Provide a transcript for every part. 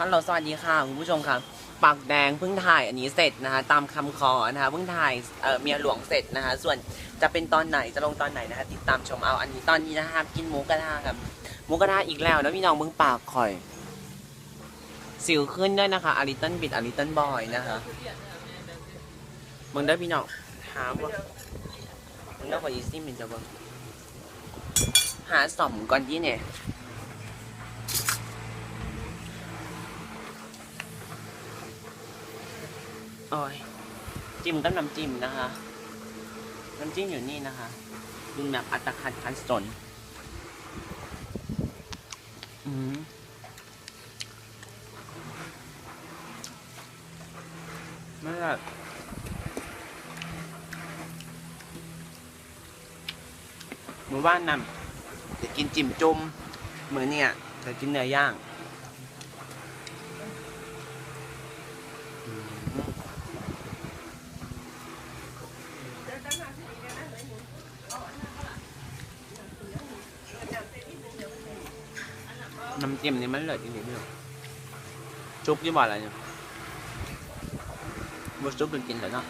ฮัลโหลสวัสดีค่ะคุณผู้ชมครับปากแดงเพิ่งถ่ายอันนี้เสร็จนะคะตามคำขอนะคะเพิ่งถ่ายเมียหลวงเสร็จนะคะ ส่วนจะเป็นตอนไหนจะลงตอนไหนนะคะ ติดตามชมเอาอันนี้ตอนนี้นะคะกินหมูกระทะครับหมูกระทะอีกแล้วแล้วพี่น้องเพิ่งปากข่อย สิวขึ้นด้วยนะคะอาริตันบิดอาริตันบอยนะคะมึงได้พี่น้องหาว่ามึงได้ขออีซี่มินจะบิ้งหาสมก่อนที่เนี่ย โอ้ยจิ้มกับน้ำจิ้มนะคะ น้ำจิ้มอยู่นี่นะคะดูแบบอัตคัดคัดสนอืมไม่แบบหมู่บ้านนำจะกินจิ้มจุ่มเหมือนเนี่ยจะกินเนื้อย่างอื น้ำจิ้มนี่มันเลิศจริงๆพี่น้องจุ๊บยี่บ่อะไรเนี่ยบ่จุ๊บเป็นกินเลยเนาะ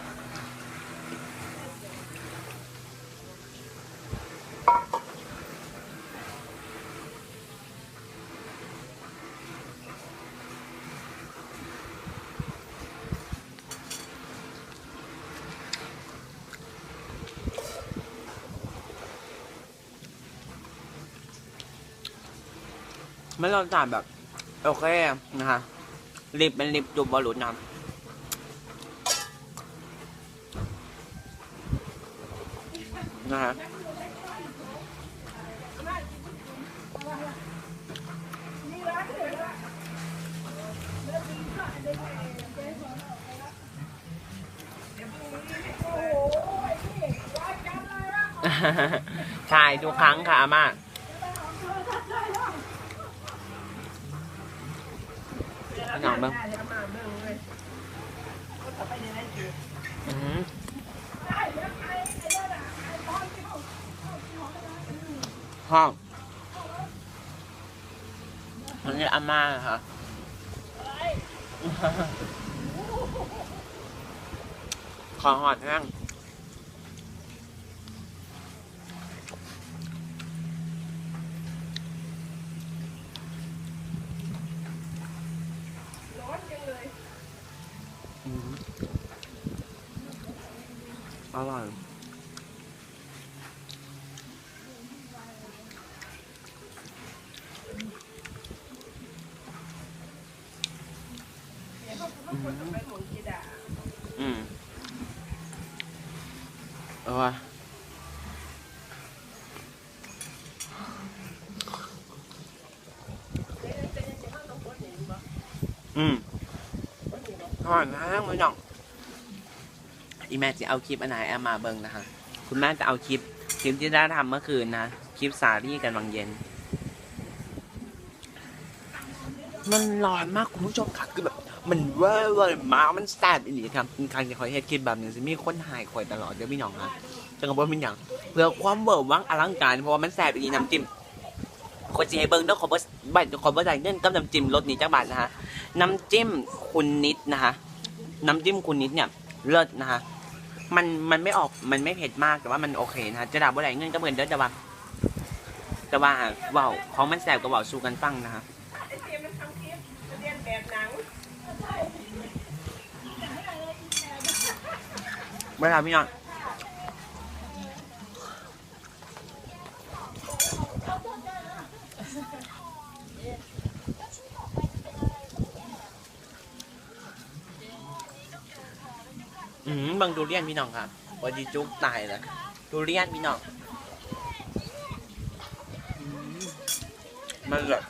มันรสชาติแบบ โอเคนะคะลิปเป็นลิปจุบบอลลูนน้ำนะคะใช่ทุกครั้งค่ะอาม่า หนองบ้างอืมห้องมันเรียกอาม่าค่ะขอหอดแห้ง อืมอร่อยอืมเออว่ะอืม หอนนะมึงน้องอีแม่จะเอาคลิปอันไหนเอามาเบิงนะคะ คุณแม่จะเอาคลิปคลิปที่ได้ทำเมื่อคืนนะคลิปสาลี่กันวังเย็น มันร้อนมากคุณผู้ชมค่ะคือแบบมันเวอร์เลยมามันแซ่บอีหลีครับครั้งที่คอยเฮ็ดคลิปแบบนี้จะมีคนหายคอยตลอดเดี๋ยวพี่น้องนะจังหวะเป็นอย่างเพื่อความเวอร์วังอลังการเพราะว่ามันแซ่บอีหลีน้ำจิ้มคนจีให้เบิ่งเด้องขอบ่บัตรขอบ่จ่ายเงินกับน้ำจิ้มรสนี้จักบาทนะฮะ น้ำจิ้มคุณนิดนะฮะน้ำจิ้มคุณนิดเนี่ยเลิศนะฮะมันมันไม่ออกมันไม่เผ็ดมากแต่ว่ามันโอเคนะฮะจะด่าบ่ได้เงินก็เหมือนเดิมแต่ว่าแต่ว่าเว้าของมันแสบกับเว้าสู้กันฟังนะฮะไอ้เจมมันทำคลิปเรียนแบบหนังเวลาพี่น้อง อืมบางดูเรียนพี่น้องครับวันดีจุกตายแล้วดูเรียนพี่น้องมมันแบบ